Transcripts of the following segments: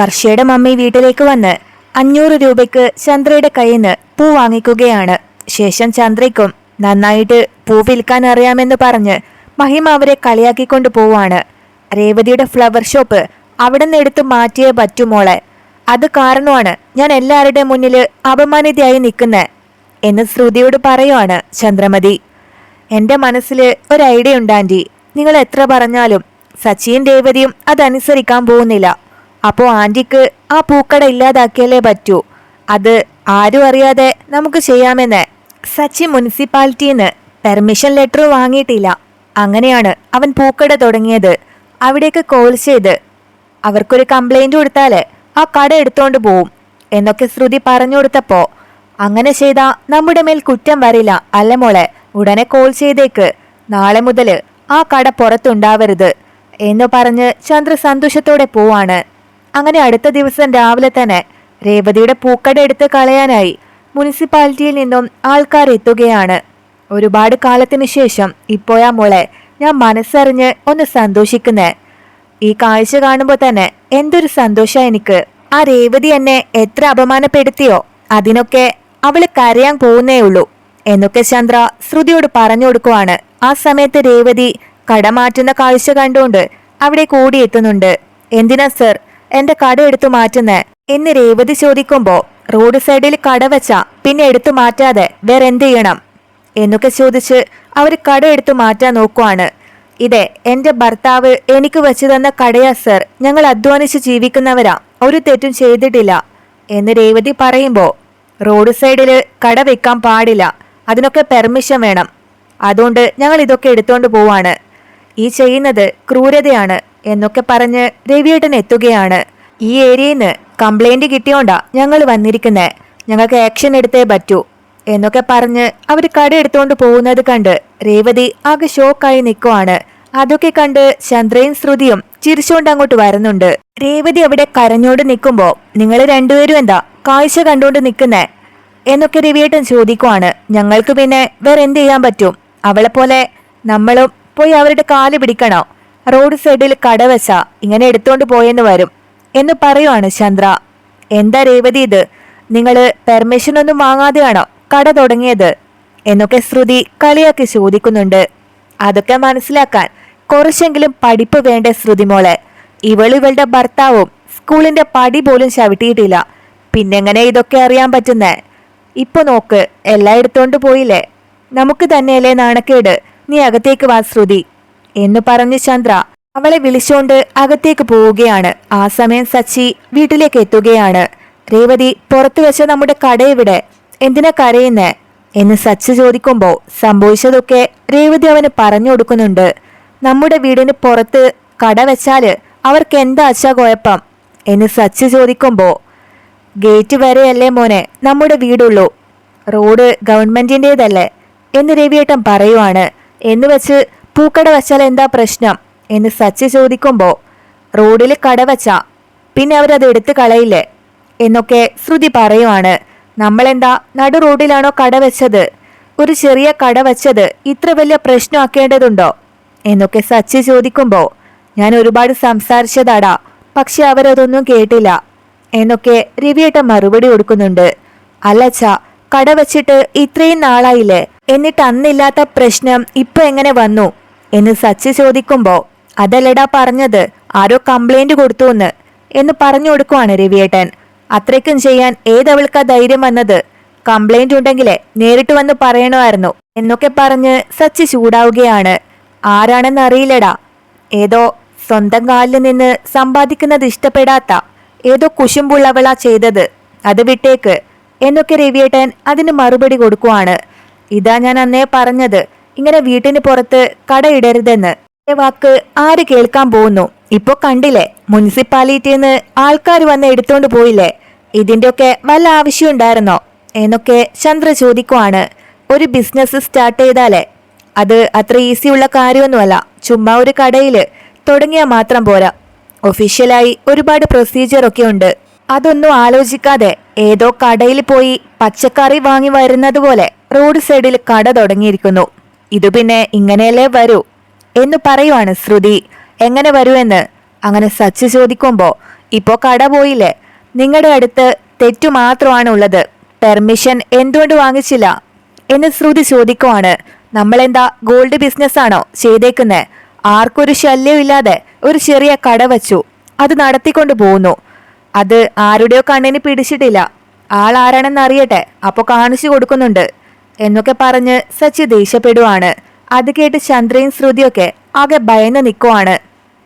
വർഷയുടെ mummy വീട്ടിലേക്ക് വന്ന് അഞ്ഞൂറ് രൂപയ്ക്ക് ചന്ദ്രയുടെ കയ്യിൽ നിന്ന് പൂ വാങ്ങിക്കുകയാണ്. ശേഷം ചന്ദ്രയ്ക്കും നന്നായിട്ട് പൂ വിൽക്കാൻ അറിയാമെന്ന് പറഞ്ഞ് മഹിമ അവരെ കളിയാക്കിക്കൊണ്ട് പോവാണ്. രേവതിയുടെ ഫ്ലവർ ഷോപ്പ് അവിടെ നിന്ന് എടുത്ത് മാറ്റിയേ പറ്റുമോളെ അത് കാരണമാണ് ഞാൻ എല്ലാവരുടെ മുന്നിൽ അപമാനിതയായി നിൽക്കുന്നത് എന്ന് ശ്രുതിയോട് പറയുവാണ് ചന്ദ്രമതി. എന്റെ മനസ്സിൽ ഒരു ഐഡിയ ഉണ്ടാന്റി നിങ്ങൾ എത്ര പറഞ്ഞാലും സച്ചിയും രേവതിയും അതനുസരിക്കാൻ പോകുന്നില്ല. അപ്പോൾ ആന്റിക്ക് ആ പൂക്കട ഇല്ലാതാക്കിയാലേ പറ്റൂ. അത് ആരും അറിയാതെ നമുക്ക് ചെയ്യാമെന്ന് സച്ചി മുനിസിപ്പാലിറ്റിന്ന് പെർമിഷൻ ലെറ്റർ വാങ്ങിയിട്ടില്ല. അങ്ങനെയാണ് അവൻ പൂക്കട തുടങ്ങിയത്. അവിടേക്ക് കോൾ ചെയ്ത് അവർക്കൊരു കംപ്ലൈന്റ് കൊടുത്താൽ ആ കട എടുത്തോണ്ട് പോവും എന്നൊക്കെ ശ്രുതി പറഞ്ഞു കൊടുത്തപ്പോ അങ്ങനെ ചെയ്താ നമ്മുടെ മേൽ കുറ്റം വരില്ല അല്ല മോളെ? ഉടനെ കോൾ ചെയ്തേക്ക്. നാളെ മുതൽ ആ കട പുറത്തുണ്ടാവരുത് എന്ന് പറഞ്ഞ് ചന്ദ്ര സന്തോഷത്തോടെ പോവാണ്. അങ്ങനെ അടുത്ത ദിവസം രാവിലെ തന്നെ രേവതിയുടെ പൂക്കട എടുത്ത് കളയാനായി മുനിസിപ്പാലിറ്റിയിൽ നിന്നും ആൾക്കാർ എത്തുകയാണ്. ഒരുപാട് കാലത്തിന് ശേഷം ഇപ്പോഴാ മോളെ ഞാൻ മനസ്സറിഞ്ഞ് ഒന്ന് സന്തോഷിക്കുന്നേ. ഈ കാഴ്ച കാണുമ്പോൾ തന്നെ എന്തൊരു സന്തോഷ എനിക്ക്. ആ രേവതി എന്നെ എത്ര അപമാനപ്പെടുത്തിയോ? അതിനൊക്കെ അവൾ കരയാൻ പോകുന്നേ ഉള്ളൂ. എന്നൊക്കെ ചന്ദ്ര ശ്രുതിയോട് പറഞ്ഞു കൊടുക്കുവാണ്. ആ സമയത്ത് രേവതി കടമാറ്റുന്ന കാഴ്ച കണ്ടുകൊണ്ട് അവിടെ കൂടിയെത്തുന്നുണ്ട് എന്തിനാ സർ? എന്റെ കട എടുത്തു മാറ്റുന്നേ. എന്ന് രേവതി ചോദിക്കുമ്പോ റോഡ് സൈഡിൽ കട വെച്ച പിന്നെ എടുത്തു മാറ്റാതെ വേറെ എന്ത് ചെയ്യണം? എന്നൊക്കെ ചോദിച്ച് അവർ കട എടുത്തു മാറ്റാൻ നോക്കുവാണ്. ഇതെ എന്റെ ഭർത്താവ് എനിക്ക് വെച്ചു തന്ന കടയാ സർ. ഞങ്ങൾ അധ്വാനിച്ച് ജീവിക്കുന്നവരാ. ഒരു തെറ്റും ചെയ്തിട്ടില്ല. എന്ന് രേവതി പറയുമ്പോ റോഡ് സൈഡിൽ കട വെക്കാൻ പാടില്ല. അതിനൊക്കെ പെർമിഷൻ വേണം. അതുകൊണ്ട് ഞങ്ങൾ ഇതൊക്കെ എടുത്തോണ്ട് പോവാണ്. ഈ ചെയ്യുന്നത് ക്രൂരതയാണ്. എന്നൊക്കെ പറഞ്ഞ് രവിയേട്ടൻ എത്തുകയാണ്. ഈ ഏരിയയിൽ നിന്ന് കംപ്ലൈന്റ് കിട്ടിയോണ്ടാ ഞങ്ങൾ വന്നിരിക്കുന്നെ. ഞങ്ങൾക്ക് ആക്ഷൻ എടുത്തേ പറ്റൂ എന്നൊക്കെ പറഞ്ഞ് അവർ കട എടുത്തോണ്ട് പോകുന്നത് കണ്ട് രേവതി ആകെ ഷോക്കായി നിൽക്കുവാണ് അതൊക്കെ കണ്ട് ചന്ദ്രയും ശ്രുതിയും ചിരിച്ചുകൊണ്ട് അങ്ങോട്ട് വരുന്നുണ്ട്. രേവതി അവിടെ കരഞ്ഞോണ്ട് നിൽക്കുമ്പോ നിങ്ങൾ രണ്ടുപേരും എന്താ കാഴ്ച കണ്ടുകൊണ്ട് നിൽക്കുന്നേ എന്നൊക്കെ രവിയേട്ടൻ ചോദിക്കുവാണ്. ഞങ്ങൾക്ക് പിന്നെ വേറെ എന്ത് ചെയ്യാൻ പറ്റും? അവളെ പോലെ നമ്മളും പോയി അവരുടെ കാൽ പിടിക്കണോ? റോഡ് സൈഡിൽ കടവശ ഇങ്ങനെ എടുത്തോണ്ട് പോയെന്ന് വരും എന്ന് പറയുവാണ് ചന്ദ്ര. എന്താ രേവതി ഇത്? നിങ്ങൾ പെർമിഷൻ ഒന്നും വാങ്ങാതെയാണോ കട തുടങ്ങിയത്? എന്നൊക്കെ ശ്രുതി കളിയാക്കി ചോദിക്കുന്നുണ്ട്. അതൊക്കെ മനസ്സിലാക്കാൻ കുറച്ചെങ്കിലും പഠിപ്പ് വേണ്ട ശ്രുതി മോളെ. ഇവൾ ഇവളുടെ ഭർത്താവും സ്കൂളിന്റെ പടി പോലും ചവിട്ടിയിട്ടില്ല. പിന്നെങ്ങനെ ഇതൊക്കെ അറിയാൻ പറ്റുന്നേ? ഇപ്പൊ നോക്ക് എല്ലാം എടുത്തോണ്ട് പോയില്ലേ? നമുക്ക് തന്നെയല്ലേ നാണക്കേട്. നീ അകത്തേക്ക് വാ ശ്രുതി. എന്ന് പറഞ്ഞ് ചന്ദ്ര അവളെ വിളിച്ചോണ്ട് അകത്തേക്ക് പോവുകയാണ്. ആ സമയം സച്ചി വീട്ടിലേക്ക് എത്തുകയാണ്. രേവതി പുറത്തു വെച്ച നമ്മുടെ കടയെവിടെ എന്തിനാ കരയുന്നേ? എന്ന് സച്ചി ചോദിക്കുമ്പോൾ സംഭവിച്ചതൊക്കെ രേവതി അവന് പറഞ്ഞു കൊടുക്കുന്നുണ്ട്. നമ്മുടെ വീടിന് പുറത്ത് കട വെച്ചാൽ അവർക്ക് എന്താ അച്ഛാ കുഴപ്പം? എന്ന് സച്ചി ചോദിക്കുമ്പോൾ ഗേറ്റ് വരെയല്ലേ മോനെ നമ്മുടെ വീടുള്ളൂ. റോഡ് ഗവൺമെന്റിന്റെതല്ലേ എന്ന് രവിയേട്ടൻ പറയുവാണ്. എന്ന് വെച്ച് പൂക്കട വച്ചാൽ എന്താ പ്രശ്നം എന്ന് സച്ചി ചോദിക്കുമ്പോൾ റോഡിൽ കട വച്ച പിന്നെ അവരത് എടുത്തു കളയില്ലേ? എന്നൊക്കെ ശ്രുതി പറയുവാണ്. നമ്മളെന്താ നടു റോഡിലാണോ കട വെച്ചത്? ഒരു ചെറിയ കട വെച്ചത് ഇത്ര വലിയ പ്രശ്നമാക്കേണ്ടതുണ്ടോ? എന്നൊക്കെ സച്ചി ചോദിക്കുമ്പോൾ ഞാൻ ഒരുപാട് സംസാരിച്ചതാടാ പക്ഷെ അവരതൊന്നും കേട്ടില്ല. എന്നൊക്കെ രവിയേട്ട മറുപടി കൊടുക്കുന്നുണ്ട്. അല്ലച്ച കട വച്ചിട്ട് ഇത്രയും നാളായില്ലേ? എന്നിട്ട് അന്നില്ലാത്ത പ്രശ്നം ഇപ്പൊ എങ്ങനെ വന്നു? എന്ന് സച്ചി ചോദിക്കുമ്പോ അതല്ലടാ പറഞ്ഞത് ആരോ കംപ്ലൈന്റ് കൊടുത്തു എന്ന് എന്ന് പറഞ്ഞു കൊടുക്കുവാണ് രവിയേട്ടൻ. അത്രയ്ക്കും ചെയ്യാൻ ഏതവൾക്കാ ധൈര്യം വന്നത്? കംപ്ലൈന്റ് ഉണ്ടെങ്കിലേ നേരിട്ട് വന്ന് പറയണമായിരുന്നു എന്നൊക്കെ പറഞ്ഞ് സച്ചി ചൂടാവുകയാണ്. ആരാണെന്ന് അറിയില്ലടാ. ഏതോ സ്വന്തം കാലിൽ നിന്ന് സമ്പാദിക്കുന്നത് ഇഷ്ടപ്പെടാത്ത ഏതോ കുശുമ്പുള്ളവളാ ചെയ്തത് അത് വിട്ടേക്ക് എന്നൊക്കെ രവിയേട്ടൻ അതിന് മറുപടി കൊടുക്കുവാണ്. ഇതാ ഞാൻ അന്നേ പറഞ്ഞത് ഇങ്ങനെ വീട്ടിന് പുറത്ത് കടയിടരുതെന്ന്. വാക്ക് ആര് കേൾക്കാൻ പോകുന്നു? ഇപ്പൊ കണ്ടില്ലേ? മുനിസിപ്പാലിറ്റിന്ന് ആൾക്കാർ വന്ന് എടുത്തോണ്ട് പോയില്ലേ? ഇതിന്റെയൊക്കെ വല്ല ആവശ്യമുണ്ടായിരുന്നോ എന്നൊക്കെ ചന്ദ്ര ചോദിക്കുവാണ്. ഒരു ബിസിനസ് സ്റ്റാർട്ട് ചെയ്താലേ. അത് അത്ര ഈസിയുള്ള കാര്യമൊന്നുമല്ല. ചുമ്മാ ഒരു കടയിൽ തുടങ്ങിയാൽ മാത്രം പോരാ. ഒഫീഷ്യലായി ഒരുപാട് പ്രൊസീജിയർ ഒക്കെ ഉണ്ട്. അതൊന്നും ആലോചിക്കാതെ ഏതോ കടയിൽ പോയി പച്ചക്കറി വാങ്ങി വരുന്നത് പോലെ റോഡ് സൈഡിൽ കട തുടങ്ങിയിരിക്കുന്നു. ഇത് പിന്നെ ഇങ്ങനെയല്ലേ വരൂ? എന്ന് പറയുവാണ് ശ്രുതി. എങ്ങനെ വരൂ എന്ന് അങ്ങനെ സച്ച് ചോദിക്കുമ്പോ ഇപ്പോ കട പോയില്ലേ? നിങ്ങളുടെ അടുത്ത് തെറ്റു മാത്രമാണ് ഉള്ളത് പെർമിഷൻ എന്തുകൊണ്ട് വാങ്ങിച്ചില്ല? എന്ന് ശ്രുതി ചോദിക്കുവാണ്. നമ്മളെന്താ ഗോൾഡ് ബിസിനസ് ആണോ ചെയ്തേക്കുന്നേ? ആർക്കൊരു ശല്യമില്ലാതെ ഒരു ചെറിയ കട വച്ചു. അത് നടത്തിക്കൊണ്ട് പോകുന്നു അത് ആരുടെയോ കണ്ണിന് പിടിച്ചിട്ടില്ല. ആൾ ആളാരാണെന്ന് അറിയട്ടെ അപ്പോൾ കാണിച്ചു കൊടുക്കുന്നുണ്ട്. എന്നൊക്കെ പറഞ്ഞ് സച്ചി ദേഷ്യപ്പെടുവാണ്. അത് കേട്ട് ചന്ദ്രയും ശ്രുതിയൊക്കെ ആകെ ഭയന്ന് നിൽക്കുവാണ്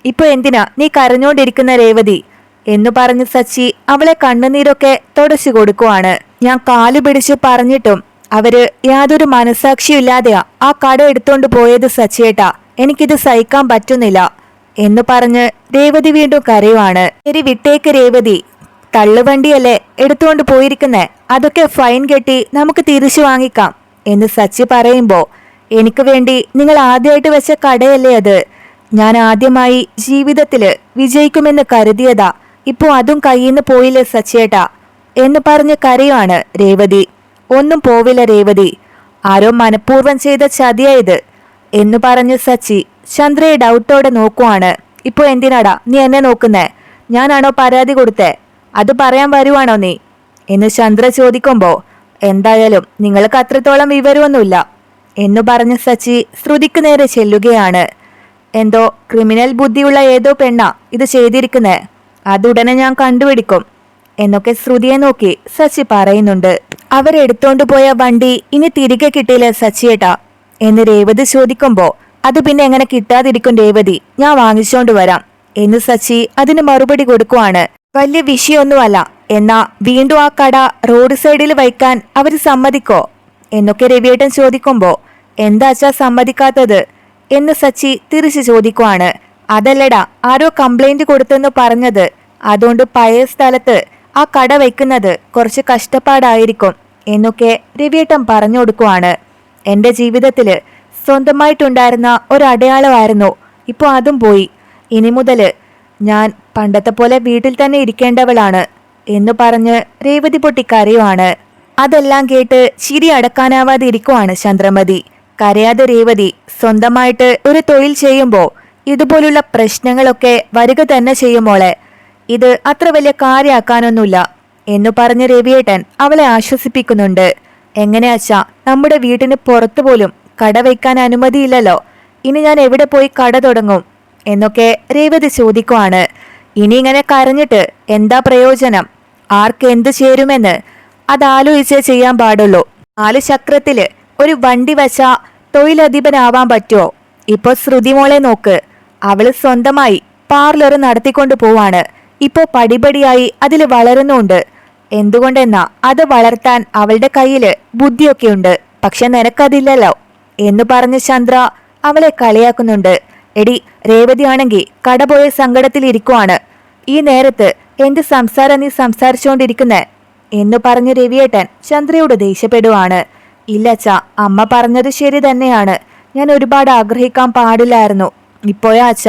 ഇപ്പൊ എന്തിനാ നീ കരഞ്ഞോണ്ടിരിക്കുന്ന രേവതി? എന്നു പറഞ്ഞ് സച്ചി അവളെ കണ്ണുനീരൊക്കെ തുടച്ചു കൊടുക്കുവാണ്. ഞാൻ കാലു പിടിച്ച് പറഞ്ഞിട്ടും അവർ യാതൊരു മനസാക്ഷിയില്ലാതെയാ ആ കട എടുത്തോണ്ട് പോയത് സച്ചിയേട്ടാ. എനിക്കിത് സഹിക്കാൻ പറ്റുന്നില്ല. എന്ന് പറഞ്ഞ് രേവതി വീണ്ടും കരയുവാണ്. ശരി വിട്ടേക്ക് രേവതി. തള്ളുവണ്ടിയല്ലേ എടുത്തുകൊണ്ട് പോയിരിക്കുന്നേ. അതൊക്കെ ഫൈൻ കെട്ടി നമുക്ക് തിരിച്ചു വാങ്ങിക്കാം. എന്ന് സച്ചി പറയുമ്പോ എനിക്ക് വേണ്ടി നിങ്ങൾ ആദ്യമായിട്ട് വെച്ച കടയല്ലേ അത്? ഞാൻ ആദ്യമായി ജീവിതത്തിൽ വിജയിക്കുമെന്ന് കരുതിയതാ. ഇപ്പോ അതും കയ്യിന്ന് പോയില്ലേ സച്ചേട്ടാ എന്ന് പറഞ്ഞ് കരയുവാണ് രേവതി. ഒന്നും പോവില്ല രേവതി. ആരോ മനഃപൂർവം ചെയ്ത ചതിയായത് എന്ന് പറഞ്ഞ് സച്ചി ചന്ദ്രയെ ഡൗട്ടോടെ നോക്കുവാണ്. ഇപ്പൊ എന്തിനാടാ നീ എന്നെ നോക്കുന്നേ? ഞാനാണോ പരാതി കൊടുത്തേ? അത് പറയാൻ വരുവാണോ നീ? എന്ന് ചന്ദ്ര ചോദിക്കുമ്പോ എന്തായാലും നിങ്ങൾക്ക് അത്രത്തോളം വിവരമൊന്നുമില്ല. എന്നു പറഞ്ഞ സച്ചി ശ്രുതിക്ക് നേരെ ചെല്ലുകയാണ്. എന്തോ ക്രിമിനൽ ബുദ്ധിയുള്ള ഏതോ പെണ്ണ ഇത് ചെയ്തിരിക്കുന്നേ. അതുടനെ ഞാൻ കണ്ടുപിടിക്കും. എന്നൊക്കെ ശ്രുതിയെ നോക്കി സച്ചി പറയുന്നുണ്ട്. അവരെടുത്തോണ്ടു പോയ വണ്ടി ഇനി തിരികെ കിട്ടിയില്ല സച്ചിയേട്ടാ. എന്ന് രേവതി ചോദിക്കുമ്പോ അത് പിന്നെ എങ്ങനെ കിട്ടാതിരിക്കും രേവതി? ഞാൻ വാങ്ങിച്ചോണ്ട് വരാം. എന്ന് സച്ചി അതിന് മറുപടി കൊടുക്കുവാണ്. വലിയ വിഷയമൊന്നുമല്ല. എന്നാ വീണ്ടും ആ കട റോഡ് സൈഡിൽ വയ്ക്കാൻ അവർ സമ്മതിക്കോ? എന്നൊക്കെ രവിയേട്ടൻ ചോദിക്കുമ്പോ എന്താച്ചാ സമ്മതിക്കാത്തത്? എന്ന് സച്ചി തിരിച്ചു ചോദിക്കുവാണ്. അതല്ലടാ ആരോ കംപ്ലൈന്റ് കൊടുത്തെന്ന് പറഞ്ഞത്. അതുകൊണ്ട് പഴയ സ്ഥലത്ത് ആ കട വയ്ക്കുന്നത് കുറച്ച് കഷ്ടപ്പാടായിരിക്കും എന്നൊക്കെ രവിയേട്ടൻ പറഞ്ഞു കൊടുക്കുവാണ്. എന്റെ ജീവിതത്തിൽ സ്വന്തമായിട്ടുണ്ടായിരുന്ന ഒരു അടയാളമായിരുന്നു. ഇപ്പോൾ അതും പോയി. ഇനി മുതൽ ഞാൻ പണ്ടത്തെ പോലെ വീട്ടിൽ തന്നെ ഇരിക്കേണ്ടവളാണ് എന്ന് പറഞ്ഞ് രേവതി പൊട്ടിക്കരയുവാണ്. അതെല്ലാം കേട്ട് ചിരി അടക്കാനാവാതെ ഇരിക്കുവാണ് ചന്ദ്രമതി. കരയാതെ രേവതി സ്വന്തമായിട്ട് ഒരു തൊഴിൽ ചെയ്യുമ്പോൾ ഇതുപോലുള്ള പ്രശ്നങ്ങളൊക്കെ വരിക തന്നെ ചെയ്യുമോളെ ഇത് അത്ര വലിയ കാര്യമാക്കാനൊന്നുമില്ല എന്നു പറഞ്ഞ് രവിയേട്ടൻ അവളെ ആശ്വസിപ്പിക്കുന്നുണ്ട്. എങ്ങനെയാച്ചാ നമ്മുടെ വീട്ടിന് പുറത്തു പോലും കട വയ്ക്കാൻ അനുമതിയില്ലല്ലോ. ഇനി ഞാൻ എവിടെ പോയി കട തുടങ്ങും? എന്നൊക്കെ രേവതി ചോദിക്കുവാണ്. ഇനി ഇങ്ങനെ കരഞ്ഞിട്ട് എന്താ പ്രയോജനം? ആർക്ക് എന്തു ചേരുമെന്ന് അതാലോചിച്ചേ ചെയ്യാൻ പാടുള്ളൂ. നാല് ചക്രത്തിൽ ഒരു വണ്ടി വച്ച തൊഴിലധിപനാവാൻ പറ്റുമോ ഇപ്പൊ ശ്രുതിമോളെ നോക്ക്. അവൾ സ്വന്തമായി പാർലർ നടത്തിക്കൊണ്ടു പോവാണ്. ഇപ്പോ പടിപടിയായി അതിൽ വളരുന്നുണ്ട്. എന്തുകൊണ്ടെന്നാ അത് വളർത്താൻ അവളുടെ കയ്യിൽ ബുദ്ധിയൊക്കെയുണ്ട്. പക്ഷെ നിനക്കതില്ലല്ലോ. എന്ന് പറഞ്ഞ് ചന്ദ്ര അവളെ കളിയാക്കുന്നുണ്ട്. എടി രേവതിയാണെങ്കിൽ കടപോയ സങ്കടത്തിലിരിക്കുവാണ്. ഈ നേരത്ത് എന്ത് സംസാരം നീ സംസാരിച്ചുകൊണ്ടിരിക്കുന്നെ എന്ന് പറഞ്ഞ് രവിയേട്ടൻ ചന്ദ്രയോട് ദേഷ്യപ്പെടുവാണ്. ഇല്ലച്ച അമ്മ പറഞ്ഞത് ശരി തന്നെയാണ്. ഞാൻ ഒരുപാട് ആഗ്രഹിക്കാൻ പാടില്ലായിരുന്നു. ഇപ്പോഴാ അച്ഛ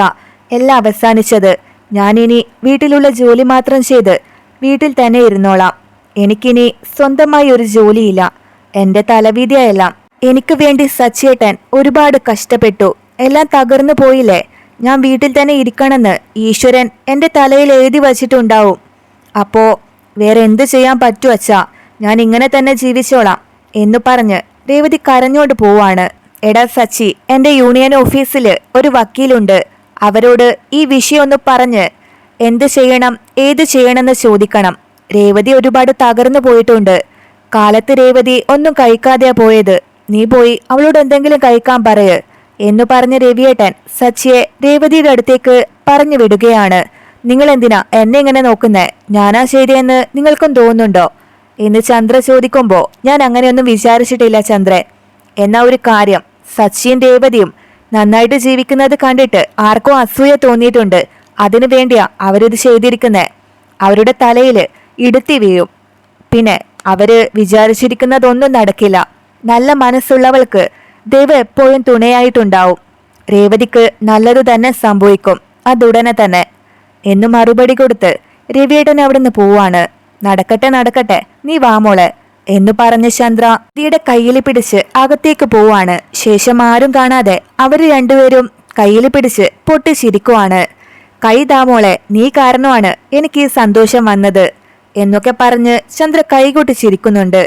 എല്ലാം അവസാനിച്ചത്. ഞാനിനി വീട്ടിലുള്ള ജോലി മാത്രം ചെയ്ത് വീട്ടിൽ തന്നെ ഇരുന്നോളാം. എനിക്കിനി സ്വന്തമായി ഒരു ജോലിയില്ല. എന്റെ തലവീതിയെല്ലാം എനിക്ക് വേണ്ടി സച്ചേട്ടൻ ഒരുപാട് കഷ്ടപ്പെട്ടു. എല്ലാം തകർന്നു പോയില്ലേ? ഞാൻ വീട്ടിൽ തന്നെ ഇരിക്കണമെന്ന് ഈശ്വരൻ എന്റെ തലയിൽ എഴുതി വച്ചിട്ടുണ്ടാവും. അപ്പോ വേറെ എന്ത് ചെയ്യാൻ പറ്റൂ അച്ഛാ? ഞാൻ ഇങ്ങനെ തന്നെ ജീവിച്ചോളാം എന്ന് പറഞ്ഞ് രേവതി കരഞ്ഞോണ്ട് പോവാണ്. എടാ സച്ചി എന്റെ യൂണിയൻ ഓഫീസിൽ ഒരു വക്കീലുണ്ട്. അവരോട് ഈ വിഷയം ഒന്ന് പറഞ്ഞ് എന്ത് ചെയ്യണം ഏത് ചെയ്യണമെന്ന് ചോദിക്കണം. രേവതി ഒരുപാട് തകർന്നു പോയിട്ടുണ്ട്. കാലത്ത് രേവതി ഒന്നും കഴിക്കാതെയാ പോയത്. നീ പോയി അവളോട് എന്തെങ്കിലും കഴിക്കാൻ പറയ്. എന്നു പറഞ്ഞ രവിയേട്ടൻ സച്ചിയെ രേവതിയുടെ അടുത്തേക്ക് പറഞ്ഞു വിടുകയാണ്. നിങ്ങൾ എന്തിനാ എന്നെ ഇങ്ങനെ നോക്കുന്നേ? ഞാനാ ശരിയെന്ന് നിങ്ങൾക്കും തോന്നുന്നുണ്ടോ? എന്ന് ചന്ദ്ര ചോദിക്കുമ്പോ ഞാൻ അങ്ങനെയൊന്നും വിചാരിച്ചിട്ടില്ല ചന്ദ്രൻ. എന്നാ ഒരു കാര്യം സച്ചിയും രേവതിയും നന്നായിട്ട് ജീവിക്കുന്നത് കണ്ടിട്ട് ആർക്കോ അസൂയ തോന്നിയിട്ടുണ്ട്. അതിനു വേണ്ടിയാ അവരിത് ചെയ്തിരിക്കുന്നേ. അവരുടെ തലയിൽ ഇടുത്തി വീഴും. പിന്നെ അവർ വിചാരിച്ചിരിക്കുന്നതൊന്നും നടക്കില്ല. നല്ല മനസ്സുള്ളവൾക്ക് ദൈവം എപ്പോഴും തുണയായിട്ടുണ്ടാവും. രേവതിക്ക് നല്ലത് തന്നെ സംഭവിക്കും. അതുടനെ തന്നെ. എന്നു മറുപടി കൊടുത്ത് രവിയേട്ടൻ അവിടുന്ന് പോവാണ്. നടക്കട്ടെ നടക്കട്ടെ. നീ വാമോളെ എന്നു പറഞ്ഞ ചന്ദ്ര തീയുടെ കയ്യിൽ പിടിച്ച് അകത്തേക്ക് പോവാണ്. ശേഷം ആരും കാണാതെ അവർ രണ്ടുപേരും കയ്യിൽ പിടിച്ച് പൊട്ടിച്ചിരിക്കുവാണ്. കൈ താമോളെ നീ കാരണമാണ് എനിക്ക് ഈ സന്തോഷം വന്നത് എന്നൊക്കെ പറഞ്ഞ് ചന്ദ്ര കൈകൊട്ടി ചിരിക്കുന്നുണ്ട്